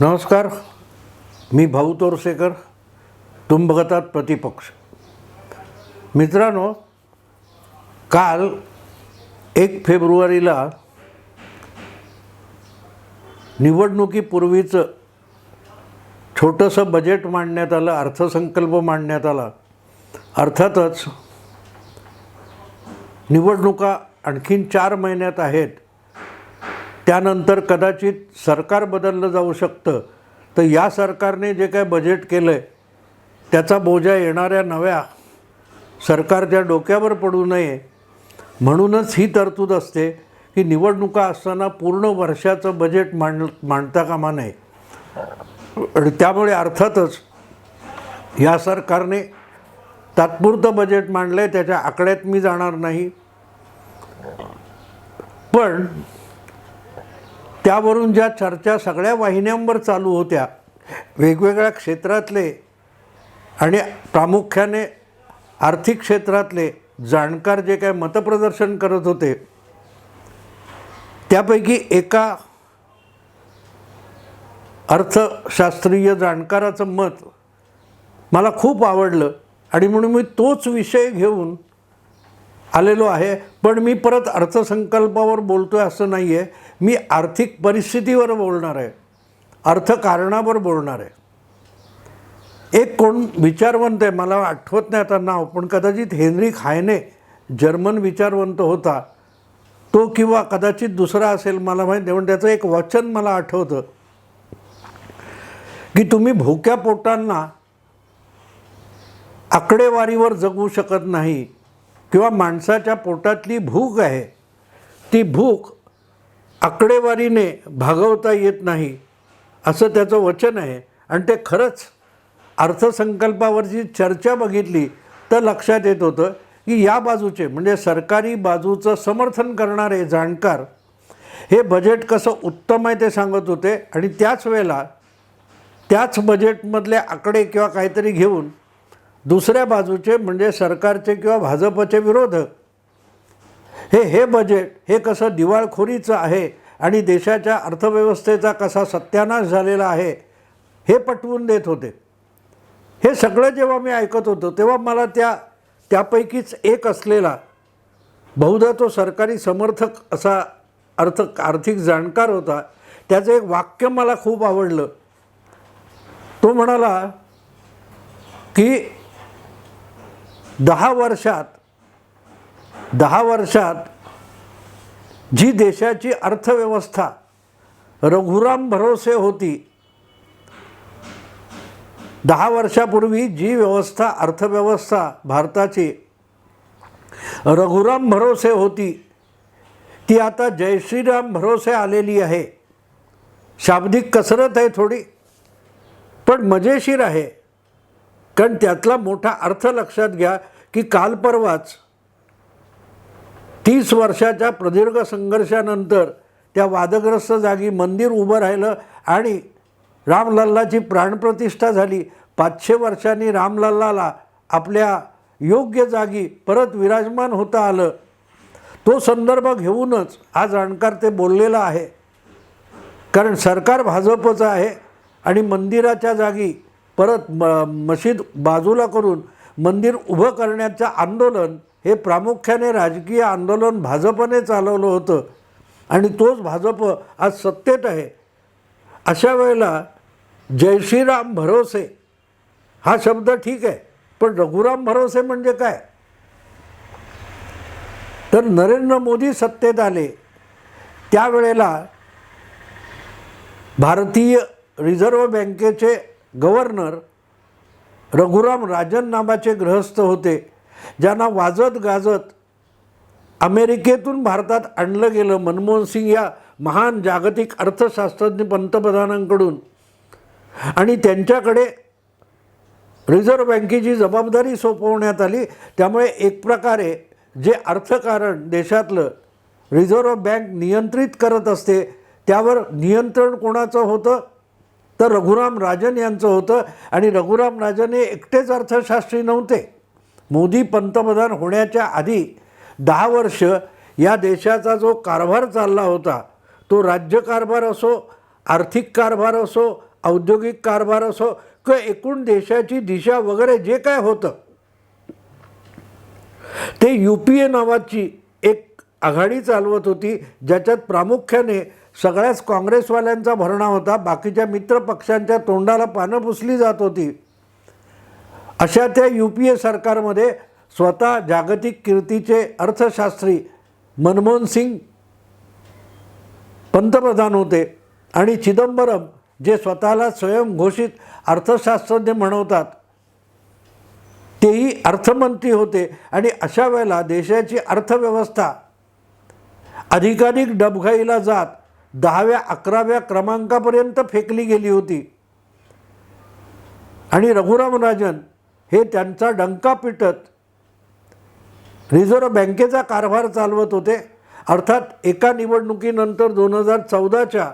नमस्कार मी भाऊ तोरसेकर तुंबगतात बघतात प्रतिपक्ष. मित्रांनो काल एक फेब्रुवारीला निवडणुकीपूर्वीचं छोटंसं बजेट मांडण्यात आलं अर्थसंकल्प मांडण्यात आला. अर्थातच निवडणुका आणखीन चार महिन्यात आहेत. त्यानंतर कदाचित सरकार बदललं जाऊ शकतं. तर या सरकारने जे काय बजेट केलं आहे त्याचा बोजा येणाऱ्या नव्या सरकारच्या डोक्यावर पडू नये म्हणूनच ही तरतूद असते की निवडणुका असताना पूर्ण वर्षाचं बजेट मांड मांडता कामा नये. आणि त्यामुळे अर्थातच या सरकारने तात्पुरतं बजेट मांडलं आहे त्याच्या आकड्यात मी जाणार नाही. पण त्यावरून ज्या चर्चा सगळ्या वाहिन्यांवर चालू होत्या वेगवेगळ्या क्षेत्रातले आणि प्रामुख्याने आर्थिक क्षेत्रातले जाणकार जे काय मतप्रदर्शन करत होते त्यापैकी एका अर्थशास्त्रीय जाणकाराचं मत मला खूप आवडलं आणि म्हणून मी तोच विषय घेऊन आलेलो आहे. पण मी परत अर्थसंकल्पावर बोलतो आहे असं नाही आहे मी आर्थिक परिस्थितीवर बोलणार आहे. अर्थकारणावर बोलणार आहे. एक कोण विचारवंत आहे मला आठवत नाही आता नाव पण कदाचित हेनरिक हायने जर्मन विचारवंत होता. तो किंवा कदाचित दुसरा असेल मला माहीत नाही पण त्याचं एक वचन मला आठवतं. की तुम्ही भोक्या पोटांना आकडेवारीवर जगू शकत नाही. किंवा माणसाच्या पोटातली भूक आहे ती भूक आकडेवारीने भागवता येत नाही असं त्याचं वचन आहे. आणि ते खरंच अर्थसंकल्पावरची चर्चा बघितली तर लक्षात येत होतं की या बाजूचे म्हणजे सरकारी बाजूचं समर्थन करणारे जाणकार हे बजेट कसं उत्तम आहे ते सांगत होते. आणि त्याच वेळेला त्याच बजेटमधले आकडे किंवा काहीतरी घेऊन दुसऱ्या बाजूचे म्हणजे सरकारचे किंवा भाजपचे विरोधक. हे हे बजेट हे कसं दिवाळखोरीचं आहे आणि देशाच्या अर्थव्यवस्थेचा कसा सत्यानाश झालेला आहे हे पटवून देत होते. हे सगळं जेव्हा मी ऐकत होतो तेव्हा मला त्या त्यापैकीच एक असलेला बहुधा तो सरकारी समर्थक असा अर्थ आर्थिक जाणकार होता त्याचं एक वाक्य मला खूप आवडलं. तो म्हणाला की दहा वर्षात दहा वर्षात जी देशाची अर्थव्यवस्था रघुराम भरोसे होती दहा वर्षापूर्वी जी व्यवस्था अर्थव्यवस्था भारताची रघुराम भरोसे होती ती आता जय श्रीराम भरोसे आलेली आहे. शाब्दिक कसरत आहे थोडी पण मजेशीर आहे. कारण त्यातला मोठा अर्थ लक्षात घ्या की काल परवाच तीस वर्षाच्या प्रदीर्घ संघर्षानंतर त्या वादग्रस्त जागी मंदिर उभं राहिलं आणि रामलल्लाची प्राणप्रतिष्ठा झाली. पाचशे वर्षांनी रामलल्लाला आपल्या योग्य जागी परत विराजमान होता आलं. तो संदर्भ घेऊनच आज जाणकार ते बोललेला आहे. कारण सरकार भाजपचं आहे आणि मंदिराच्या जागी परत म मशीद बाजूला करून मंदिर उभं करण्याचं आंदोलन हे प्रामुख्याने राजकीय आंदोलन भाजपने चालवलं होतं. आणि तोच भाजप आज सत्तेत आहे. अशा वेळेला जय श्रीराम भरोसे हा शब्द ठीक आहे पण रघुराम भरोसे म्हणजे काय? तर नरेंद्र मोदी सत्तेत आले. त्यावेळेला भारतीय रिझर्व्ह बँकेचे गव्हर्नर रघुराम राजन नावाचे गृहस्थ होते ज्यांना वाजत गाजत अमेरिकेतून भारतात आणलं गेलं मनमोहन सिंग या महान जागतिक अर्थशास्त्रज्ञ पंतप्रधानांकडून. आणि त्यांच्याकडे रिझर्व्ह बँकेची जबाबदारी सोपवण्यात आली. त्यामुळे एक प्रकारे जे अर्थकारण देशातलं रिझर्व्ह बँक नियंत्रित करत असते त्यावर नियंत्रण कोणाचं होतं? तर रघुराम राजन यांचं होतं आणि रघुराम राजन हे एकटेच अर्थशास्त्री नव्हते. मोदी पंतप्रधान होण्याच्या आधी दहा वर्ष या देशाचा जो कारभार चालला होता तो राज्यकारभार असो आर्थिक कारभार असो औद्योगिक कारभार असो किंवा एकूण देशाची दिशा वगैरे जे काय होतं ते यू पी ए नावाची एक आघाडी चालवत होती ज्याच्यात प्रामुख्याने सगळ्याच काँग्रेसवाल्यांचा भरणा होता बाकीच्या मित्रपक्षांच्या तोंडाला पानं पुसली जात होती. अशा त्या यू पी ए सरकारमध्ये स्वतः जागतिक कीर्तीचे अर्थशास्त्री मनमोहन सिंग पंतप्रधान होते आणि चिदंबरम जे स्वतःला स्वयंघोषित अर्थशास्त्रज्ञ म्हणवतात तेही अर्थमंत्री होते. आणि अशा वेळेला देशाची अर्थव्यवस्था अधिकाधिक डबघाईला जात दहाव्या अकराव्या क्रमांकापर्यंत फेकली गेली होती. आणि रघुराम राजन हे त्यांचा डंका पिटत रिझर्व्ह बँकेचा कारभार चालवत होते. अर्थात एका निवडणुकीनंतर दोन हजार चौदाच्या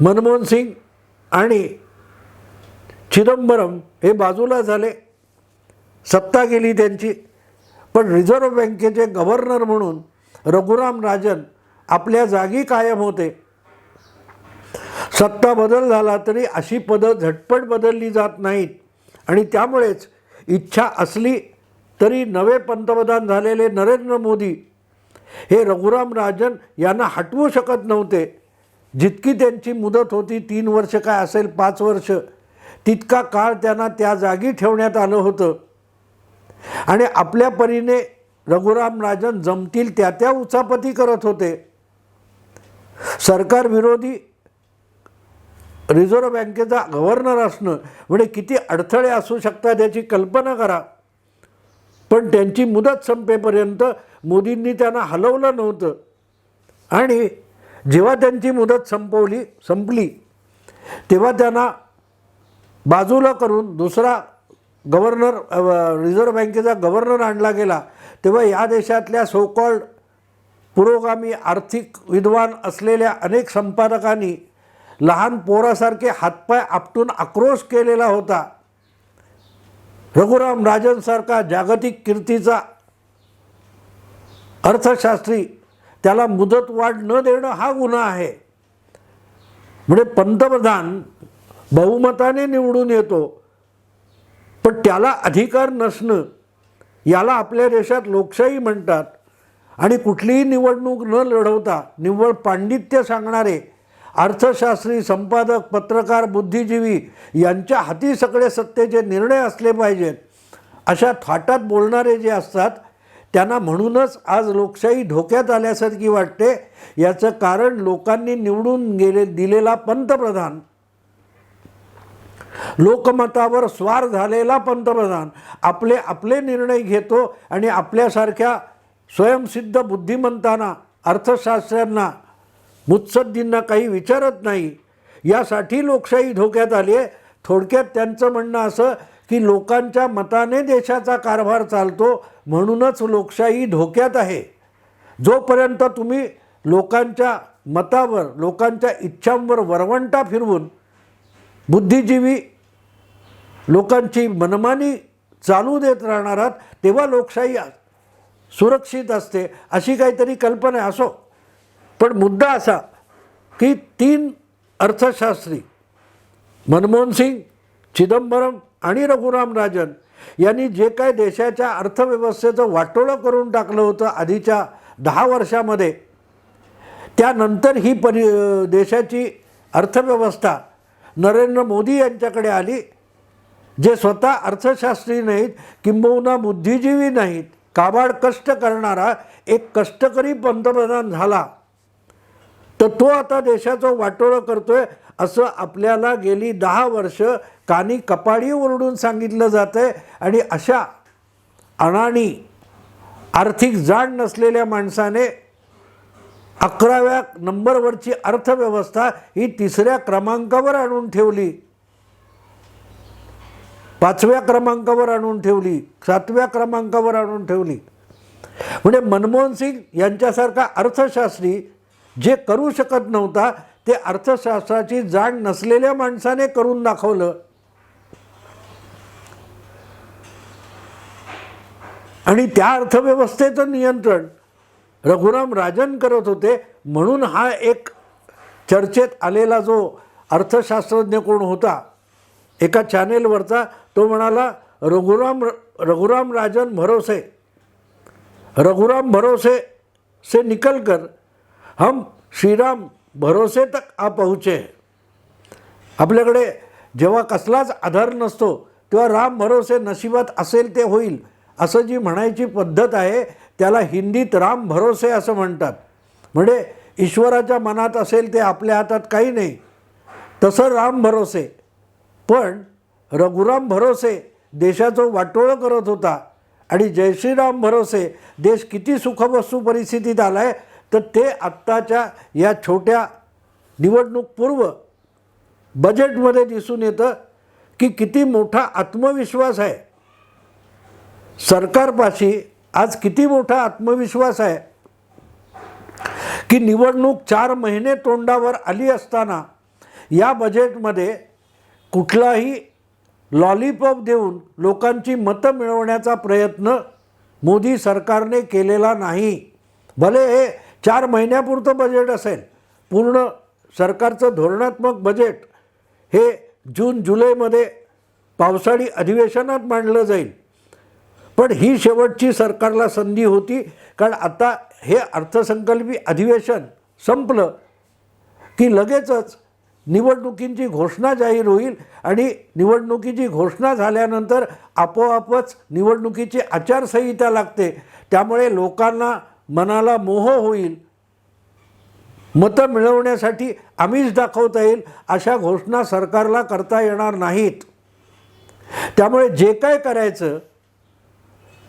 मनमोहन सिंग आणि चिदंबरम हे बाजूला झाले. सत्ता गेली त्यांची. पण रिझर्व्ह बँकेचे गव्हर्नर म्हणून रघुराम राजन आपल्या जागी कायम होते. सत्ता बदल झाला तरी अशी पदं झटपट बदलली जात नाहीत. आणि त्यामुळेच इच्छा असली तरी नवे पंतप्रधान झालेले नरेंद्र मोदी हे रघुराम राजन यांना हटवू शकत नव्हते. जितकी त्यांची मुदत होती तीन वर्ष काय असेल पाच वर्ष तितका काळ त्यांना त्या जागी ठेवण्यात आलं होतं. आणि आपल्या परीने रघुराम राजन जमतील त्या त्या उचापती करत होते. सरकार विरोधी रिझर्व्ह बँकेचा गव्हर्नर असणं म्हणजे किती अडथळे असू शकतात याची कल्पना करा. पण त्यांची मुदत संपेपर्यंत मोदींनी त्यांना हलवलं नव्हतं. आणि जेव्हा त्यांची मुदत संपवली संपली तेव्हा त्यांना बाजूला करून दुसरा गव्हर्नर रिझर्व्ह बँकेचा गव्हर्नर आणला गेला. तेव्हा या देशातल्या सोकॉल्ड पुरोगामी आर्थिक विद्वान असलेल्या अनेक संपादकांनी लहान पोरासारखे हातपाय आपटून आक्रोश केलेला होता. रघुराम राजनसारखा जागतिक कीर्तीचा अर्थशास्त्री त्याला मुदतवाढ न देणं हा गुन्हा आहे. म्हणजे पंतप्रधान बहुमताने निवडून येतो पण त्याला अधिकार नसणं याला आपल्या देशात लोकशाही म्हणतात. आणि कुठलीही निवडणूक न लढवता निव्वळ पांडित्य सांगणारे अर्थशास्त्री संपादक पत्रकार बुद्धिजीवी यांच्या हाती सगळे सत्तेचे निर्णय असले पाहिजेत. अशा थाटात बोलणारे जे असतात त्यांना म्हणूनच आज लोकशाही धोक्यात आल्यासारखी वाटते याचं कारण लोकांनी निवडून गेले दिलेला पंतप्रधान. लोकमतावर स्वार झालेला पंतप्रधान. आपले आपले निर्णय घेतो आणि आपल्यासारख्या स्वयंसिद्ध बुद्धिमंतांना अर्थशास्त्रांना मुत्सद्दींना काही विचारत नाही. यासाठी लोकशाही धोक्यात आली आहे. थोडक्यात त्यांचं म्हणणं असं की लोकांच्या मताने देशाचा कारभार चालतो म्हणूनच लोकशाही धोक्यात आहे. जोपर्यंत तुम्ही लोकांच्या मतावर लोकांच्या इच्छांवर वरवंटा फिरवून बुद्धिजीवी लोकांची मनमानी चालू देत राहणार आहात तेव्हा लोकशाही सुरक्षित असते. अशी काहीतरी कल्पना असो. पण मुद्दा असा की तीन अर्थशास्त्री मनमोहन सिंग चिदंबरम आणि रघुराम राजन यांनी जे काय देशाच्या अर्थव्यवस्थेचं वाटोळं करून टाकलं होतं आधीच्या दहा वर्षामध्ये त्यानंतर ही परि देशाची अर्थव्यवस्था नरेंद्र मोदी यांच्याकडे आली जे स्वतः अर्थशास्त्री नाहीत किंबहुना बुद्धिजीवी नाहीत काबाड कष्ट करणारा एक कष्टकरी पंतप्रधान झाला. तर तो आता देशाचं वाटोळं करतोय असं आपल्याला गेली दहा वर्ष कानी कपाडी ओरडून सांगितलं जातं आहे आणि अशा अनाणी आर्थिक जाण नसलेल्या माणसाने अकराव्या नंबरवरची अर्थव्यवस्था ही तिसऱ्या क्रमांकावर आणून ठेवली. पाचव्या क्रमांकावर आणून ठेवली सातव्या क्रमांकावर आणून ठेवली. म्हणजे मनमोहन सिंग यांच्यासारखा अर्थशास्त्री जे करू शकत नव्हता ते अर्थशास्त्राची जाण नसलेल्या माणसाने करून दाखवलं. आणि त्या अर्थव्यवस्थेचं नियंत्रण रघुराम राजन करत होते म्हणून हा एक चर्चेत आलेला जो अर्थशास्त्रज्ञ कोण होता एका चॅनेलवरचा तो म्हणाला रघुराम रघुराम राजन भरोसे रघुराम भरोसे से निकल कर हम श्रीराम भरोसे तक आ पहुचे आपल्याकडे जेव्हा कसलाच आधार नसतो तेव्हा राम भरोसे नशिबात असेल ते होईल असं जी म्हणायची पद्धत आहे त्याला हिंदीत राम भरोसे असं म्हणतात. म्हणजे ईश्वराच्या मनात असेल ते आपल्या हातात काही नाही तसं राम भरोसे. पण रघुराम भरोसे देशाचं वाटोळं करत होता आणि जय श्रीराम भरोसे देश किती सुखवस्तू परिस्थितीत आला आहे तर ते आत्ताच्या या छोट्या निवडणूकपूर्व बजेटमध्ये दिसून येतं की किती मोठा आत्मविश्वास आहे. सरकारपाशी आज किती मोठा आत्मविश्वास आहे की निवडणूक चार महिने तोंडावर आली असताना या बजेटमध्ये कुठलाही लॉलीपॉप देऊन लोकांची मतं मिळवण्याचा प्रयत्न मोदी सरकारने केलेला नाही. भले हे चार महिन्यापुरतं बजेट असेल पूर्ण सरकारचं धोरणात्मक बजेट हे जून जुलैमध्ये पावसाळी अधिवेशनात मांडलं जाईल. पण ही शेवटची सरकारला संधी होती कारण आता हे अर्थसंकल्पी अधिवेशन संपलं की लगेचच निवडणुकींची घोषणा जाहीर होईल आणि निवडणुकीची घोषणा झाल्यानंतर आपोआपच निवडणुकीची आचारसंहिता लागते. त्यामुळे लोकांना मनाला मोह होईल. मतं मिळवण्यासाठी आम्हीच दाखवता येईल अशा घोषणा सरकारला करता येणार नाहीत. त्यामुळे जे काय करायचं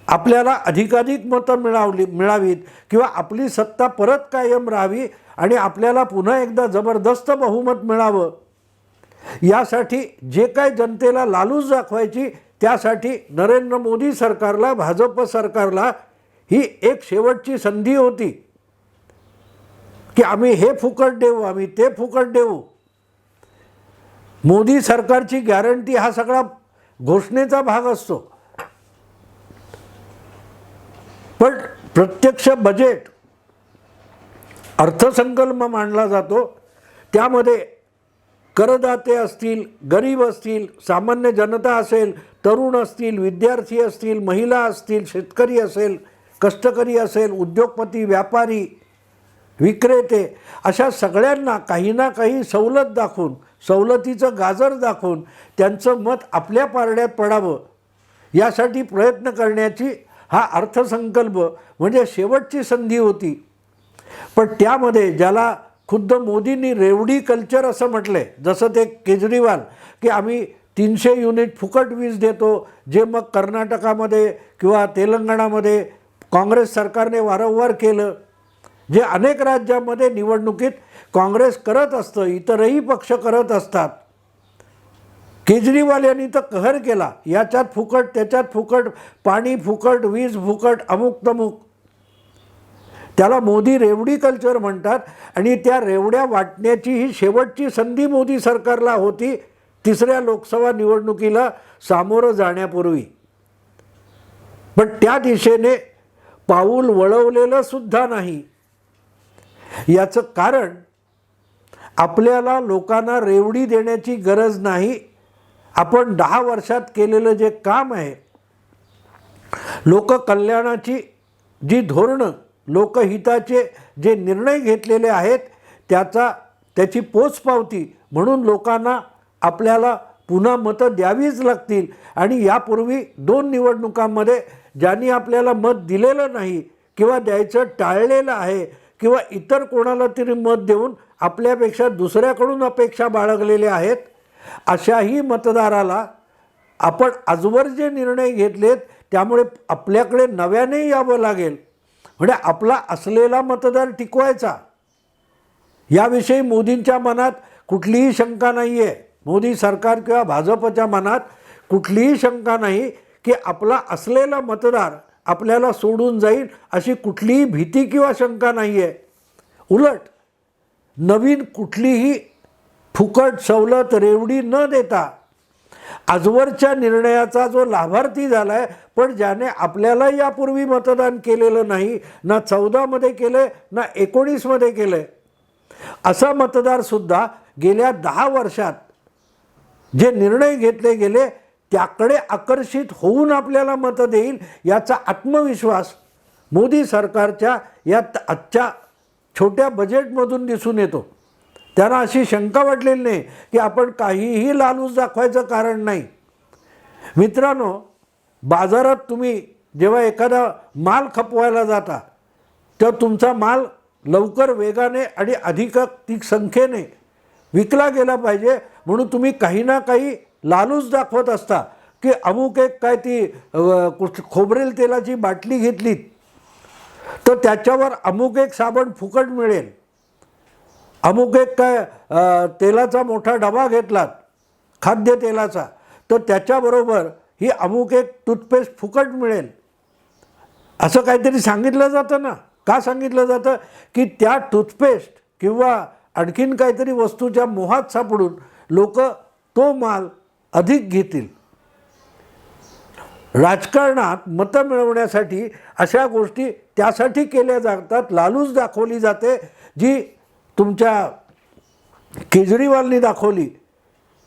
आपल्याला अधिकाधिक मतं मिळावली मिळावीत किंवा आपली सत्ता परत कायम राहावी आणि आपल्याला पुन्हा एकदा जबरदस्त बहुमत मिळावं. यासाठी जे काय जनतेला लालूच दाखवायची त्यासाठी नरेंद्र मोदी सरकारला भाजप सरकारला ही एक शेवटची संधी होती. की आम्ही हे फुकट देऊ आम्ही ते फुकट देऊ. मोदी सरकारची गॅरंटी हा सगळा घोषणेचा भाग असतो. पण प्रत्यक्ष बजेट अर्थसंकल्प मांडला जातो. त्यामध्ये करदाते असतील गरीब असतील सामान्य जनता असेल तरुण असतील विद्यार्थी असतील महिला असतील शेतकरी असेल कष्टकरी असेल उद्योगपती व्यापारी विक्रेते अशा सगळ्यांना काही ना काही सवलत दाखवून सवलतीचं गाजर दाखवून त्यांचं मत आपल्या पारड्यात पडावं. यासाठी प्रयत्न करण्याची हा अर्थसंकल्प म्हणजे शेवटची संधी होती. पण त्यामध्ये ज्याला खुद्द मोदींनी रेवडी कल्चर असं म्हटलंय जसं ते केजरीवाल की आम्ही तीनशे युनिट फुकट वीज देतो जे मग कर्नाटकामध्ये किंवा तेलंगणामध्ये काँग्रेस सरकारने वारंवार केलं जे अनेक राज्यामध्ये निवडणुकीत काँग्रेस करत असतं इतरही पक्ष करत असतात. केजरीवाल यांनी तर कहर केला. याच्यात फुकट त्याच्यात फुकट पाणी फुकट वीज फुकट अमुक तमुक. त्याला मोदी रेवडी कल्चर म्हणतात आणि त्या रेवड्या वाटण्याची ही शेवटची संधी मोदी सरकारला होती तिसऱ्या लोकसभा निवडणुकीला सामोरं जाण्यापूर्वी. पण त्या दिशेने पाऊल वळवलेलं सुद्धा नाही. याचं कारण आपल्याला लोकांना रेवडी देण्याची गरज नाही. आपण दहा वर्षात केलेलं जे काम आहे लोककल्याणाची जी धोरणं लोकहिताचे जे निर्णय घेतलेले आहेत त्याचा त्याची पोचपावती म्हणून लोकांना आपल्याला पुन्हा मतं द्यावीच लागतील. आणि यापूर्वी दोन निवडणुकांमध्ये ज्यांनी आपल्याला मत दिलेलं नाही किंवा द्यायचं टाळलेलं आहे किंवा इतर कोणाला तरी मत देऊन आपल्यापेक्षा दुसऱ्याकडून अपेक्षा बाळगलेल्या आहेत अशाही मतदाराला आपण आजवर जे निर्णय घेतलेत त्यामुळे आपल्याकडे नव्याने यावं लागेल. म्हणजे आपला असलेला मतदार टिकवायचा. याविषयी मोदींच्या मनात कुठलीही शंका नाही आहे मोदी सरकार किंवा भाजपच्या मनात कुठलीही शंका नाही की आपला असलेला मतदार आपल्याला सोडून जाईल अशी कुठलीही भीती किंवा शंका नाही आहे उलट नवीन कुठलीही फुकट सवलत रेवडी न देता आजवरच्या निर्णयाचा जो लाभार्थी झाला आहे पण ज्याने आपल्याला यापूर्वी मतदान केलेलं नाही ना चौदामध्ये केलं आहे ना एकोणीसमध्ये केलं आहे असा मतदारसुद्धा गेल्या दहा वर्षात जे निर्णय घेतले गेले त्याकडे आकर्षित होऊन आपल्याला मतं देईल याचा आत्मविश्वास मोदी सरकारच्या या त- आजच्या छोट्या बजेटमधून दिसून येतो. त्यांना अशी शंका वाटलेली नाही की आपण काहीही लालूच दाखवायचं कारण नाही. मित्रांनो बाजारात तुम्ही जेव्हा एखादा माल खपवायला जाता तेव्हा तुमचा माल लवकर वेगाने आणि अधिकाधिक संख्येने विकला गेला पाहिजे. म्हणून तुम्ही काही ना काही लालूच दाखवत असता की अमुक एक काय ती कुठ- खोबरेल तेलाची बाटली घेतलीत तर त्याच्यावर अमुक एक साबण फुकट मिळेल. अमुक एक काय तेलाचा मोठा डबा घेतलात खाद्यतेलाचा तर त्याच्याबरोबर ही अमुक एक टूथपेस्ट फुकट मिळेल. असं काहीतरी सांगितलं जातं ना? का सांगितलं जातं? की त्या टूथपेस्ट किंवा आणखीन काहीतरी वस्तूच्या मोहात सापडून लोक तो माल अधिक घेतील. राजकारणात मतं मिळवण्यासाठी अशा गोष्टी त्यासाठी केल्या जातात लालूच दाखवली जाते जी तुमच्या केजरीवालनी दाखवली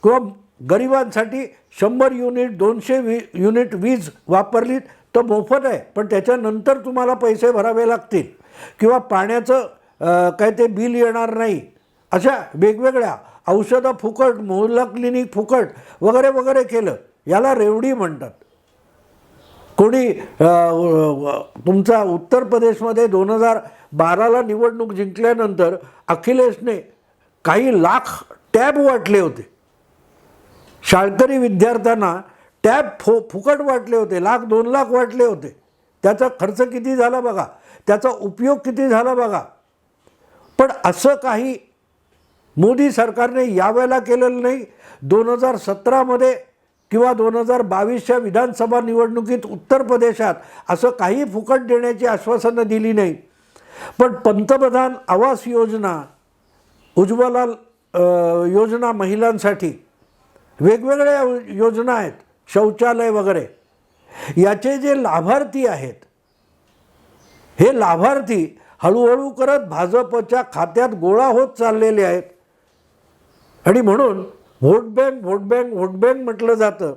किंवा गरिबांसाठी शंभर युनिट दोनशे वी युनिट वीज वापरली तर मोफत आहे. पण त्याच्यानंतर तुम्हाला पैसे भरावे लागतील. किंवा पाण्याचं काय ते बिल येणार नाही. अशा वेगवेगळ्या औषधं फुकट मोहल्ला क्लिनिक फुकट वगैरे वगैरे केलं. याला रेवडी म्हणतात. कोणी तुमचा उत्तर प्रदेशमध्ये दोन हजार बाराला निवडणूक जिंकल्यानंतर अखिलेशने काही लाख टॅब वाटले होते. शाळकरी विद्यार्थ्यांना टॅब फो फुकट वाटले होते. लाख दोन लाख वाटले होते. त्याचा खर्च किती झाला बघा. त्याचा उपयोग किती झाला बघा. पण असं काही मोदी सरकारने यावेळेला केलेलं नाही. दोन हजार सतरामध्ये किंवा दोन हजार बावीसच्या विधानसभा निवडणुकीत उत्तर प्रदेशात असं काही फुकट देण्याची आश्वासनं दिली नाही. पण पंतप्रधान आवास योजना उज्ज्वला योजना महिलांसाठी वेगवेगळ्या योजना आहेत शौचालय वगैरे. याचे जे लाभार्थी आहेत हे लाभार्थी हळूहळू करत भाजपच्या खात्यात गोळा होत चाललेले आहेत. आणि म्हणून vote bank vote bank vote bank म्हटलं जातं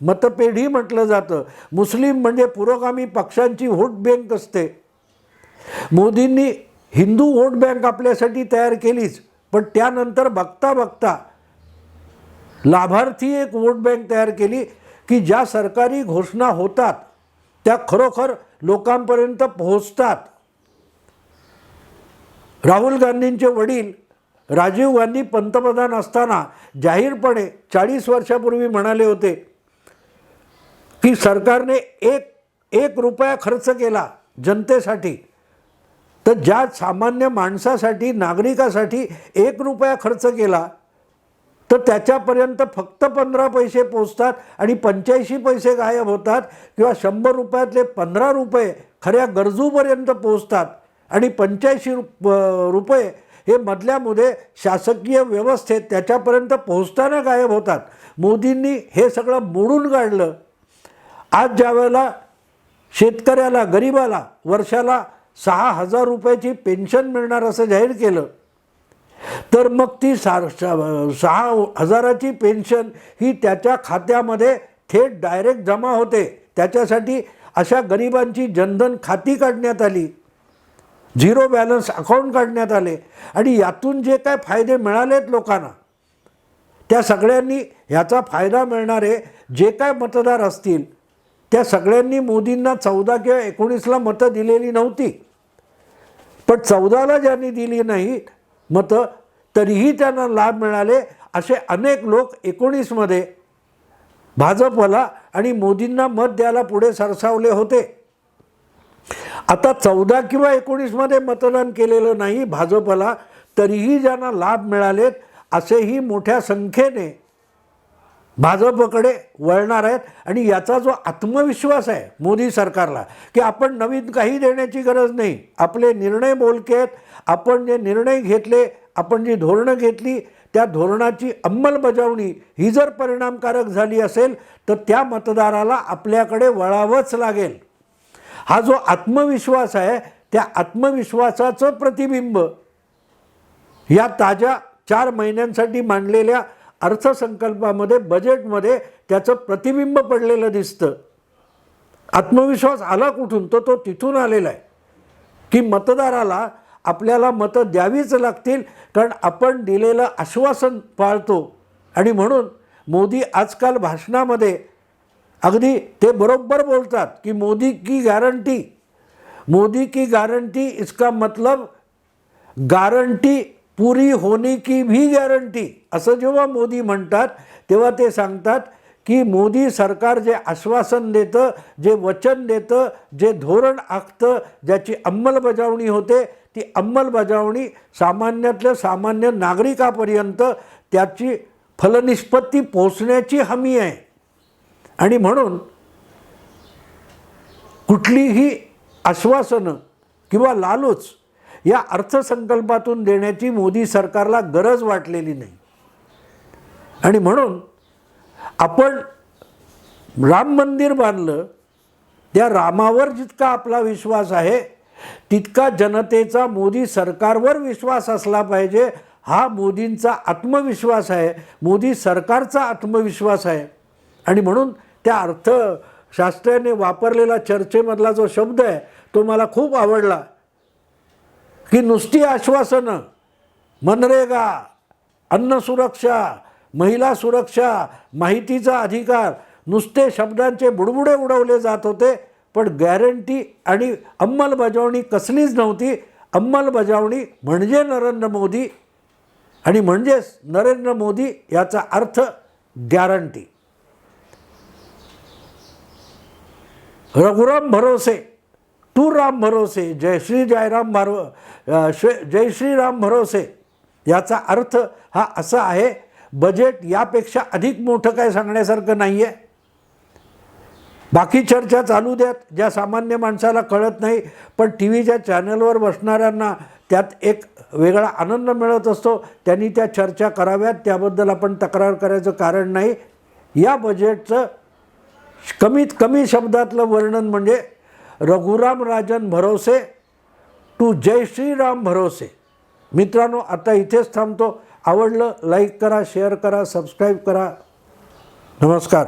मतपेढी म्हटलं जातं. मुस्लिम म्हणजे पुरोगामी पक्षांची व्होट बँक असते. मोदींनी हिंदू वोट बँक आपल्यासाठी तयार केलीच पण त्यानंतर बघता बघता लाभार्थी एक वोट बँक तयार केली की ज्या सरकारी घोषणा होतात त्या खरोखर लोकांपर्यंत पोहोचतात. राहुल गांधींचे वडील राजीव गांधी पंतप्रधान असताना जाहीरपणे चाळीस वर्षापूर्वी म्हणाले होते की सरकारने एक एक रुपया खर्च केला जनतेसाठी. तर ज्या सामान्य माणसासाठी नागरिकासाठी एक रुपया खर्च केला तर त्याच्यापर्यंत फक्त पंधरा पैसे पोचतात आणि पंच्याऐंशी पैसे गायब होतात किंवा शंभर रुपयातले पंधरा रुपये खऱ्या गरजूपर्यंत पोचतात आणि पंच्याऐंशी रुप रुपये हे मधल्यामध्ये शासकीय व्यवस्थेत त्याच्यापर्यंत पोहोचताना गायब होतात. मोदींनी हे सगळं मोडून काढलं. आज ज्या वेळेला शेतकऱ्याला गरिबाला वर्षाला सहा हजार रुपयाची पेन्शन मिळणार असं जाहीर केलं. तर मग ती सार सहा हजाराची पेन्शन ही त्याच्या खात्यामध्ये थेट डायरेक्ट जमा होते. त्याच्यासाठी अशा गरिबांची जनधन खाती काढण्यात आली. झिरो बॅलन्स अकाउंट काढण्यात आले. आणि यातून जे काय फायदे मिळालेत लोकांना त्या सगळ्यांनी ह्याचा फायदा मिळणारे जे काय मतदार असतील त्या सगळ्यांनी मोदींना चौदा किंवा एकोणीसला मतं दिलेली नव्हती. पण चौदाला ज्यांनी दिली नाही मतं तरीही त्यांना लाभ मिळाले असे अनेक लोक एकोणीसमध्ये भाजपला आणि मोदींना मत द्यायला पुढे सरसावले होते. आता चौदा किंवा एकोणीसमध्ये मतदान केलेलं नाही भाजपला तरीही ज्यांना लाभ मिळालेत असेही मोठ्या संख्येने भाजपकडे वळणार आहेत आणि याचा जो आत्मविश्वास आहे मोदी सरकारला की आपण नवीन काही देण्याची गरज नाही आपले निर्णय बोलके आहेत आपण जे निर्णय घेतले आपण जी धोरणं घेतली त्या धोरणाची अंमलबजावणी ही जर परिणामकारक झाली असेल तर त्या मतदाराला आपल्याकडे वळावंच लागेल. हा जो आत्मविश्वास आहे त्या आत्मविश्वासाचं प्रतिबिंब या ताज्या चार महिन्यांसाठी मांडलेल्या अर्थसंकल्पामध्ये बजेटमध्ये त्याचं प्रतिबिंब पडलेलं दिसतं. आत्मविश्वास आला कुठून? तर तो तिथून आलेला आहे. की मतदाराला आपल्याला मतं द्यावीच लागतील कारण आपण दिलेलं आश्वासन पाळतो. आणि म्हणून मोदी आजकाल भाषणामध्ये अगदी ते बरोबर बोलतात की मोदी की गॅरंटी मोदी की गारंटी इसका मतलब गारंटी पुरी होने की भी गॅरंटी असं जेव्हा मोदी म्हणतात तेव्हा ते सांगतात की मोदी सरकार जे आश्वासन देतं जे वचन देतं जे धोरण आखतं ज्याची अंमलबजावणी होते ती अंमलबजावणी सामान्यातल्या सामान्य नागरिकापर्यंत त्याची फलनिष्पत्ती पोचण्याची हमी आहे. आणि म्हणून कुठलीही आश्वासनं किंवा लालूच या अर्थसंकल्पातून देण्याची मोदी सरकारला गरज वाटलेली नाही. आणि म्हणून आपण राम मंदिर बांधलं त्या रामावर जितका आपला विश्वास आहे तितका जनतेचा मोदी सरकारवर विश्वास असला पाहिजे. हा मोदींचा आत्मविश्वास आहे मोदी सरकारचा आत्मविश्वास आहे. आणि म्हणून त्या अर्थशास्त्राने वापरलेला चर्चेमधला जो शब्द आहे तो मला खूप आवडला. की नुसती आश्वासनं मनरेगा अन्न सुरक्षा महिला सुरक्षा माहितीचा अधिकार नुसते शब्दांचे बुडबुडे उडवले जात होते पण गॅरंटी आणि अंमलबजावणी कसलीच नव्हती. अंमलबजावणी म्हणजे नरेंद्र मोदी आणि म्हणजेच नरेंद्र मोदी याचा अर्थ गॅरंटी. रघुराम भरोसे तू राम भरोसे जय श्री जयराम भरो जय श्रीराम भरोसे. याचा अर्थ हा असा आहे बजेट यापेक्षा अधिक मोठं काय सांगण्यासारखं नाही आहे बाकी चर्चा चालू द्यात ज्या सामान्य माणसाला कळत नाही पण टी व्हीच्या चॅनलवर बसणाऱ्यांना त्यात एक वेगळा आनंद मिळत असतो. त्यांनी त्या चर्चा कराव्यात त्याबद्दल आपण तक्रार करायचं कारण नाही. या बजेटचं कमीत कमी शब्दातलं वर्णन म्हणजे रघुराम राजन भरोसे टू जय श्रीराम भरोसे. मित्रांनो आता इथेच थांबतो. आवडलं लाईक करा शेअर करा सबस्क्राईब करा. नमस्कार.